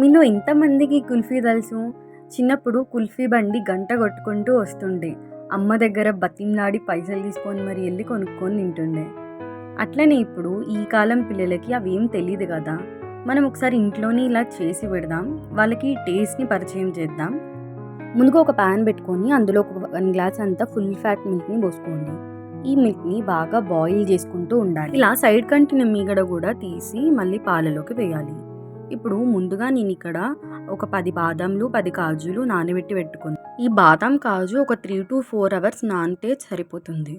మీలో ఎంతమందికి కుల్ఫీ తెలుసు. చిన్నప్పుడు కుల్ఫీ బండి గంట కొట్టుకుంటూ వస్తుండే. అమ్మ దగ్గర బతిమ్లాడి పైసలు తీసుకొని మరి వెళ్ళి కొనుక్కొని తింటుండే. అట్లనే ఇప్పుడు ఈ కాలం పిల్లలకి అవి ఏం తెలియదు కదా. మనం ఒకసారి ఇంట్లోనే ఇలా చేసి పెడదాం. వాళ్ళకి టేస్ట్ని పరిచయం చేద్దాం. ముందుగా ఒక ప్యాన్ పెట్టుకొని అందులో ఒక వన్ గ్లాస్ అంతా ఫుల్ ఫ్యాట్ మిల్క్ని పోసుకోండి. ఈ మిల్క్ని బాగా బాయిల్ చేసుకుంటూ ఉండాలి. ఇలా సైడ్ కంటిన మీగడ కూడా తీసి మళ్ళీ పాలలోకి వేయాలి. ఇప్పుడు ముందుగా నేను ఇక్కడ ఒక పది బాదంలు పది కాజులు నానబెట్టి పెట్టుకుని ఈ బాదాం కాజు ఒక త్రీ టు ఫోర్ అవర్స్ నానితే సరిపోతుంది.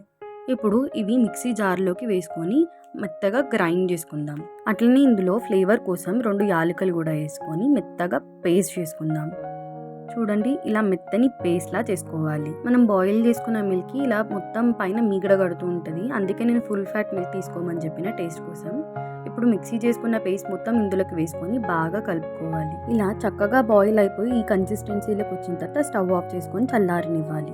ఇప్పుడు ఇవి మిక్సీ జార్లోకి వేసుకొని మెత్తగా గ్రైండ్ చేసుకుందాం. అట్లనే ఇందులో ఫ్లేవర్ కోసం రెండు యాలకులు కూడా వేసుకొని మెత్తగా పేస్ట్ చేసుకుందాం. చూడండి ఇలా మెత్తని పేస్ట్లా చేసుకోవాలి. మనం బాయిల్ చేసుకున్న మిల్క్ ఇలా మొత్తం పైన మీగడ కడుతూ ఉంటుంది. అందుకే నేను ఫుల్ ఫ్యాట్ మిల్క్ తీసుకోమని చెప్పిన టేస్ట్ కోసం. ఇప్పుడు మిక్సీ చేసుకున్న పేస్ట్ మొత్తం ఇందులోకి వేసుకొని బాగా కలుపుకోవాలి. ఇలా చక్కగా బాయిల్ అయిపోయి ఈ కన్సిస్టెన్సీలోకి వచ్చిన తర్వాత స్టవ్ ఆఫ్ చేసుకొని చల్లారనివ్వాలి.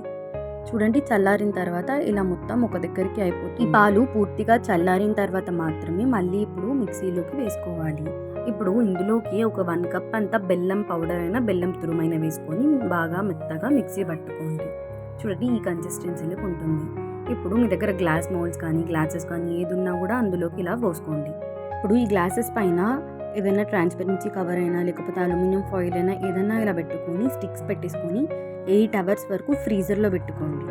చూడండి చల్లారిన తర్వాత ఇలా మొత్తం ఒక దగ్గరికి అయిపోతుంది. ఈ పాలు పూర్తిగా చల్లారిన తర్వాత మాత్రమే మళ్ళీ ఇప్పుడు మిక్సీలోకి వేసుకోవాలి. ఇప్పుడు ఇందులోకి ఒక వన్ కప్ అంతా బెల్లం పౌడర్ అయినా బెల్లం తురుమైన వేసుకొని బాగా మెత్తగా మిక్సీ పట్టుకోండి. చూడండి ఈ కన్సిస్టెన్సీలోకి ఉంటుంది. ఇప్పుడు మీ దగ్గర గ్లాస్ మౌల్డ్స్ కానీ గ్లాసెస్ కానీ ఏది ఉన్నా కూడా అందులోకి ఇలా పోసుకోండి. ఇప్పుడు ఈ గ్లాసెస్ పైన ఏదైనా ట్రాన్స్పరెన్సీ కవర్ అయినా లేకపోతే అల్యూమినియం ఫాయిల్ అయినా ఏదైనా ఇలా పెట్టుకొని స్టిక్స్ పెట్టేసుకొని ఎయిట్ అవర్స్ వరకు ఫ్రీజర్లో పెట్టుకోండి.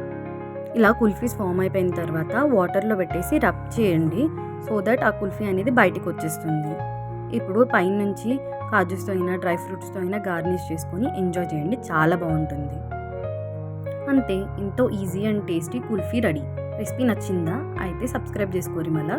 ఇలా కుల్ఫీస్ ఫామ్ అయిపోయిన తర్వాత వాటర్లో పెట్టేసి రబ్ చేయండి సో దట్ ఆ కుల్ఫీ అనేది బయటికి వచ్చేస్తుంది. ఇప్పుడు పైనుంచి కాజుస్తో అయినా డ్రై ఫ్రూట్స్తో అయినా గార్నిష్ చేసుకొని ఎంజాయ్ చేయండి చాలా బాగుంటుంది. అంతే ఎంతో easy and tasty kulfi ready. Recipe నచ్చిందా? అయితే సబ్స్క్రైబ్ చేసుకోరు మళ్ళీ.